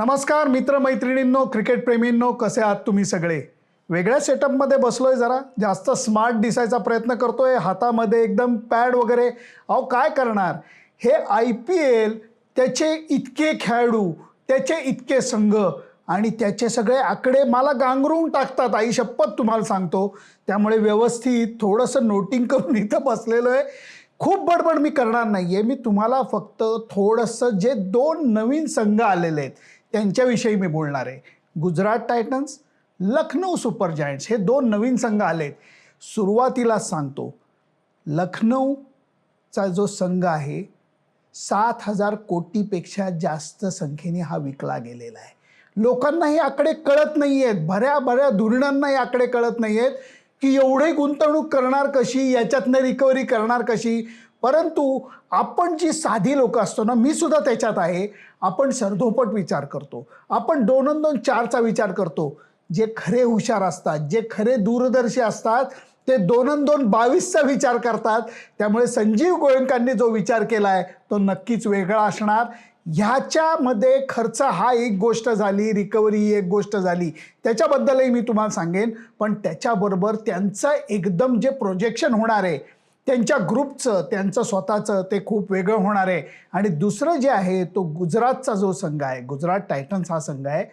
नमस्कार मित्रमैत्रिणींनो क्रिकेटप्रेमींनो कसे आहात तुम्ही सगळे? वेगळ्या सेटअपमध्ये बसलोय जरा जास्त स्मार्ट दिसायचा प्रयत्न करतोय हातामध्ये एकदम पॅड वगैरे. अहो काय करणार? हे आय पी एल त्याचे इतके खेळाडू त्याचे इतके संघ आणि त्याचे सगळे आकडे मला गांगरून टाकतात आई शपथ तुम्हाला सांगतो. त्यामुळे व्यवस्थित थोडंसं नोटिंग करून इथं बसलेलो आहे. खूप बडबड मी करणार नाही आहे मी तुम्हाला फक्त थोडंसं जे दोन नवीन संघ आलेले आहेत त्यांच्याविषयी मी बोलणार आहे. Gujarat titans Lucknow super giants हे दोन नवीन संघ आलेत. सुरुवातीला सांगतो. लखनौचा जो संघ आहे सात हजार कोटीपेक्षा जास्त संख्येने हा विकला गेलेला आहे. लोकांना हे आकडे कळत नाही आहेत बऱ्या बऱ्या धुरणांना हे आकडे कळत नाही आहेत की एवढे गुंतवणूक करणार कशी याच्यातनं रिकव्हरी करणार कशी? परंतु आपण जी साधी लोक असतो ना मी सुद्धा त्याच्यात आहे. आपण सरधोपट विचार करतो. आपण दोन दोन चारचा विचार करतो. जे खरे हुशार असतात जे खरे दूरदर्शी असतात ते दोन दोन बावीसचा विचार करतात. त्यामुळे संजीव गोयंकांनी जो विचार केला आहे तो नक्कीच वेगळा असणार. ह्याच्यामध्ये खर्च हा एक गोष्ट झाली रिकव्हरी ही एक गोष्ट झाली. त्याच्याबद्दलही मी तुम्हाला सांगेन पण त्याच्याबरोबर त्यांचं एकदम जे प्रोजेक्शन होणार आहे त्यांच्या ग्रुपचं त्यांचं स्वतःचं ते खूप वेगळं होणार आहे. आणि दुसरं जे आहे तो गुजरातचा जो संघ आहे गुजरात टायटन्स हा संघ आहे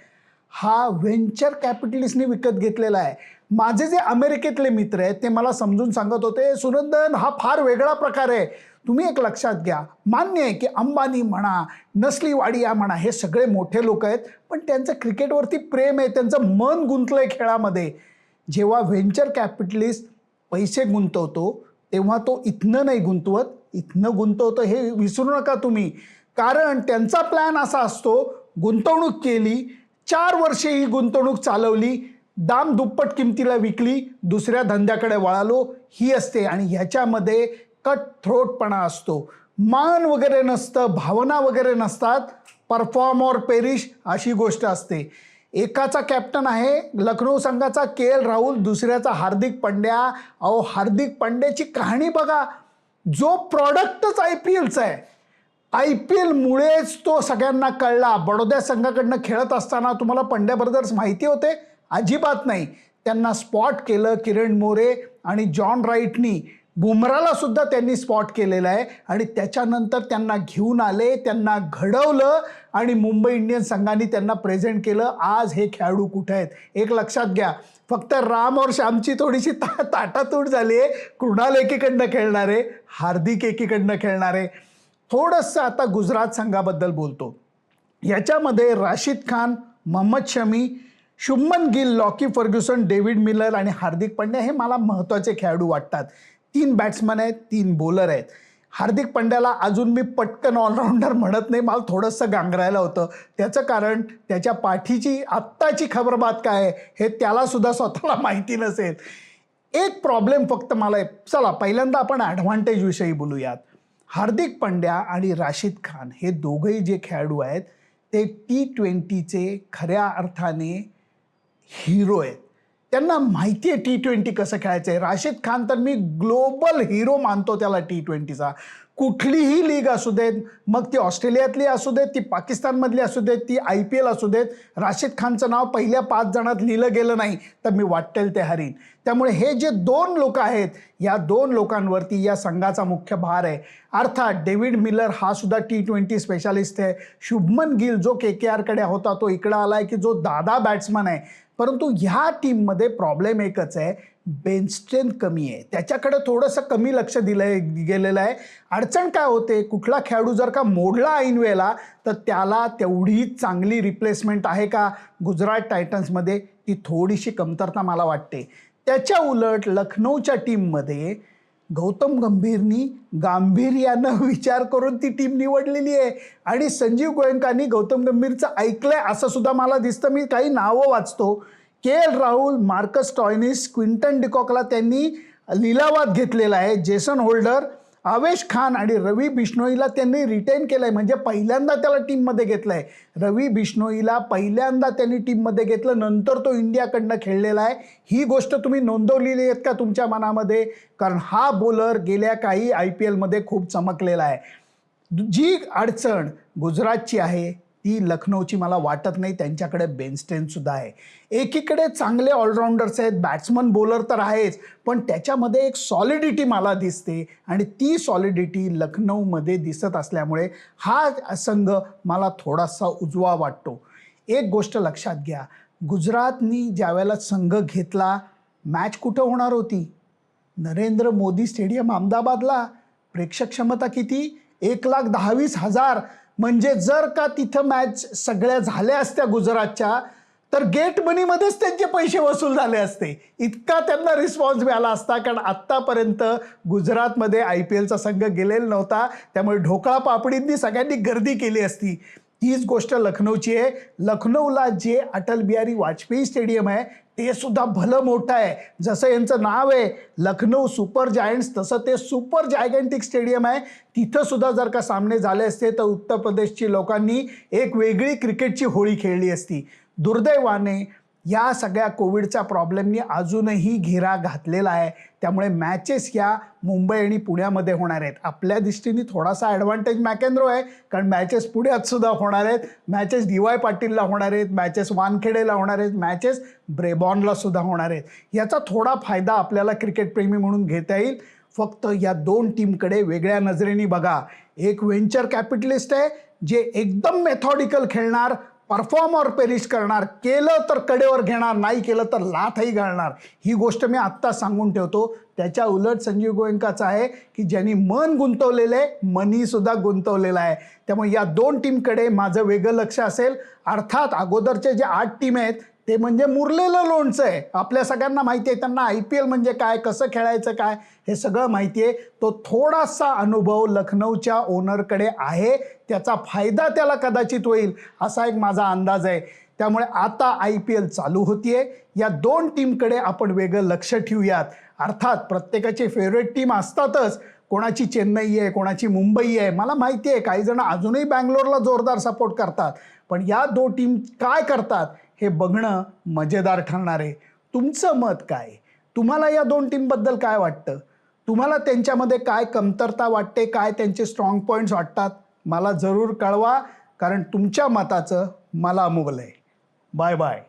हा व्हेंचर कॅपिटलिस्टने विकत घेतलेला आहे. माझे जे अमेरिकेतले मित्र आहेत ते मला समजून सांगत होते सुनंदन हा फार वेगळा प्रकार आहे. तुम्ही एक लक्षात घ्या. मान्य आहे की अंबानी म्हणा नसली वाडिया म्हणा हे सगळे मोठे लोक आहेत पण त्यांचं क्रिकेटवरती प्रेम आहे त्यांचं मन गुंतलं आहे खेळामध्ये. जेव्हा व्हेंचर कॅपिटलिस्ट पैसे गुंतवतो तेव्हा तो इथनं नाही गुंतवत इथनं गुंतवतं हे विसरू नका तुम्ही. कारण त्यांचा प्लॅन असा असतो गुंतवणूक केली चार वर्षे ही गुंतवणूक चालवली दाम दुप्पट किमतीला विकली दुसऱ्या धंद्याकडे वळालो ही असते. आणि ह्याच्यामध्ये कट थ्रोटपणा असतो. मान वगैरे नसतं भावना वगैरे नसतात परफॉर्म और पेरिश अशी गोष्ट असते. एकाचा कॅप्टन आहे. लखनौ संघाचा के एल राहुल दुसऱ्याचा हार्दिक पंड्या. अहो हार्दिक पंड्याची कहाणी बघा. जो प्रॉडक्टच आय पी एलचा आहे. आय पी एलमुळेच तो सगळ्यांना कळला. बडोद्या संघाकडनं खेळत असताना तुम्हाला पंड्या ब्रदर्स माहिती होते. अजिबात नाही. त्यांना स्पॉट केलं किरण मोरे आणि जॉन राईटनी. बुमराला सुद्धा त्यांनी स्पॉट केलेला आहे. आणि त्याच्यानंतर त्यांना घेऊन आले त्यांना घडवलं आणि मुंबई इंडियन्स संघाने त्यांना प्रेझेंट केलं. आज हे खेळाडू कुठे आहेत? एक लक्षात घ्या. फक्त राम और श्यामची थोडीशी ता ताटातूट झाली आहे. कृणाल एकीकडनं खेळणारे हार्दिक एकीकडनं खेळणारे थोडंसं आता गुजरात संघाबद्दल बोलतो. याच्यामध्ये Rashid Khan Mohammed Shami Shubman Gill Lockie Ferguson David Miller आणि हार्दिक पंड्या हे मला महत्त्वाचे खेळाडू वाटतात. तीन बॅट्समन आहेत तीन बॉलर आहेत. हार्दिक पंड्याला अजून मी पटकन ऑलराऊंडर म्हणत नाही मला थोडंसं गांगरायला होतं. त्याचं कारण त्याच्या पाठीची आत्ताची खबरबात काय आहे हे त्यालासुद्धा स्वतःला माहिती नसेल. एक प्रॉब्लेम फक्त मला आहे. चला पहिल्यांदा आपण ॲडव्हान्टेजविषयी बोलूयात. हार्दिक पंड्या आणि राशिद खान हे दोघंही जे खेळाडू आहेत ते टी ट्वेंटीचे खऱ्या अर्थाने हिरो आहेत. त्यांना माहिती आहे टी ट्वेंटी कसं खेळायचं आहे राशिद खान तर मी ग्लोबल हिरो मानतो त्याला टी ट्वेंटीचा कुठलीही लीग असू देत मग ती ऑस्ट्रेलियातली असू देत ती पाकिस्तानमधली असू देत ती आय पी एल असू देत राशिद खानचं नाव पहिल्या पाच जणात लिहिलं गेलं नाही तर मी वाटेल ते हरीन. त्यामुळे हे जे दोन लोक आहेत या दोन लोकांवरती या संघाचा मुख्य भार आहे. अर्थात डेव्हिड मिलर हा सुद्धा टी ट्वेंटी स्पेशालिस्ट आहे. शुभमन गिल जो के के आरकडे होता तो इकडं आला आहे की जो दादा बॅट्समन आहे. परंतु ह्या टीममध्ये प्रॉब्लेम एकच आहे. बेन स्ट्रेंथ कमी आहे. त्याच्याकडे थोडंसं कमी लक्ष दिलं आहे गेलेलं आहे. अडचण काय होते? कुठला खेळाडू जर का मोडला ऐन वेळेला तर त्याला तेवढी चांगली रिप्लेसमेंट आहे का? गुजरात टायटन्समध्ये ती थोडीशी कमतरता मला वाटते. त्याच्या उलट लखनौच्या टीममध्ये गौतम गंभीरनी गांभीर्यानं विचार करून ती टीम निवडलेली आहे. आणि संजीव गोयंकांनी गौतम गंभीरचं ऐकलंय असं सुद्धा मला दिसतं. मी काही नावं वाचतो. K L Rahul Marcus Stoinis Quinton डिकॉकला त्यांनी लिलावात घेतलेला आहे. जेसन होल्डर आवेश खान आणि रवी बिश्नोईला त्यांनी रिटेन केलं आहे म्हणजे पहिल्यांदा त्याला टीममध्ये घेतलं आहे रवी बिश्नोईला पहिल्यांदा त्यांनी टीममध्ये घेतलं. नंतर तो इंडियाकडनं खेळलेला आहे. ही गोष्ट तुम्ही नोंदवलेली आहेत का तुमच्या मनामध्ये? कारण हा बॉलर गेल्या काही आय पी एलमध्ये खूप चमकलेला आहे. जी अडचण गुजरातची आहे ती लखनौची मला वाटत नाही त्यांच्याकडे बेनस्टेनसुद्धा आहे. एकीकडे चांगले ऑलराऊंडर्स आहेत बॅट्समन बॉलर तर आहेच पण त्याच्यामध्ये एक सॉलिडिटी मला दिसते आणि ती सॉलिडिटी लखनौमध्ये दिसत असल्यामुळे हा संघ मला थोडासा उजवा वाटतो. एक गोष्ट लक्षात घ्या गुजरातनी ज्यावेळेला संघ घेतला मॅच कुठं होणार होती? नरेंद्र मोदी स्टेडियम अहमदाबादला. प्रेक्षक क्षमता किती? एक लाख दहावीस हजार. म्हणजे जर का तिथं मॅच सगळ्या झाल्या असत्या गुजरातच्या तर गेट मनीमध्येच त्यांचे पैसे वसूल झाले असते. इतका त्यांना रिस्पॉन्स मिळाला असता कारण आत्तापर्यंत गुजरातमध्ये आय पी एलचा संघ गेलेला नव्हता. त्यामुळे ढोकळा पापडींनी सगळ्यांनी गर्दी केली असती. तीच गोष्ट लखनौची आहे. लखनौला जे अटल बिहारी वाजपेयी स्टेडियम आहे ते सुद्धा भलं मोठं आहे. जसं यांचं नाव आहे लखनौ सुपर जायंट्स तसं ते सुपर जायगॅन्टिक स्टेडियम आहे. तिथं सुद्धा जर का सामने झाले असते तर उत्तर प्रदेशची लोकांनी एक वेगळी क्रिकेटची होळी खेळली असती. दुर्दैवाने या सगळ्या कोविडच्या प्रॉब्लेमनी अजूनही घेरा घातलेला आहे. त्यामुळे मॅचेस या मुंबई आणि पुण्यामध्ये होणार आहेत. आपल्या दृष्टीने थोडासा ॲडव्हान्टेज मॅकेंद्रो आहे कारण मॅचेस पुण्यात सुद्धा होणार आहेत. मॅचेस डी वाय पाटीलला होणार आहेत. मॅचेस वानखेडेला होणार आहेत. मॅचेस ब्रेबॉनला सुद्धा होणार आहेत. याचा थोडा फायदा आपल्याला क्रिकेटप्रेमी म्हणून घेता येईल. फक्त या दोन टीमकडे वेगळ्या नजरेने बघा. एक व्हेंचर कॅपिटलिस्ट आहे जे एकदम मेथॉडिकल खेळणार परफॉर्म और पेरिश करणार केलं तर कडेवर घेणार नाही केलं तर लाथही घालणार. ही गोष्ट मी आत्ता सांगून ठेवतो. त्याच्या उलट संजीव गोयंकाचं आहे की ज्यांनी मन गुंतवलेलं आहे मनीसुद्धा गुंतवलेलं आहे. त्यामुळे या दोन टीमकडे माझं वेगळं लक्ष असेल. अर्थात अगोदरचे जे आठ टीम आहेत ते म्हणजे मुरलेलं लोणचं आहे. आपल्या सगळ्यांना माहिती आहे त्यांना आय पी एल म्हणजे काय कसं खेळायचं काय हे सगळं माहिती आहे. तो थोडासा अनुभव लखनौच्या ओनरकडे आहे. त्याचा फायदा त्याला कदाचित होईल असा एक माझा अंदाज आहे. त्यामुळे आता आय पी एल चालू होतीये. या दोन टीमकडे आपण वेगळं लक्ष ठेवूयात. अर्थात प्रत्येकाची फेवरेट टीम असतातच. कोणाची चेन्नई आहे कोणाची मुंबई आहे मला माहिती आहे काही जण अजूनही बँगलोरला जोरदार सपोर्ट करतात. पण या दोन टीम काय करतात? हे बघणं मजेदार ठरणार आहे. तुमचं मत काय? तुम्हाला या दोन टीमबद्दल काय वाटतं? तुम्हाला त्यांच्यामध्ये काय कमतरता वाटते? काय त्यांचे स्ट्रॉंग पॉईंट्स वाटतात? मला जरूर कळवा कारण तुमच्या मताचं मला अमोल आहे बाय बाय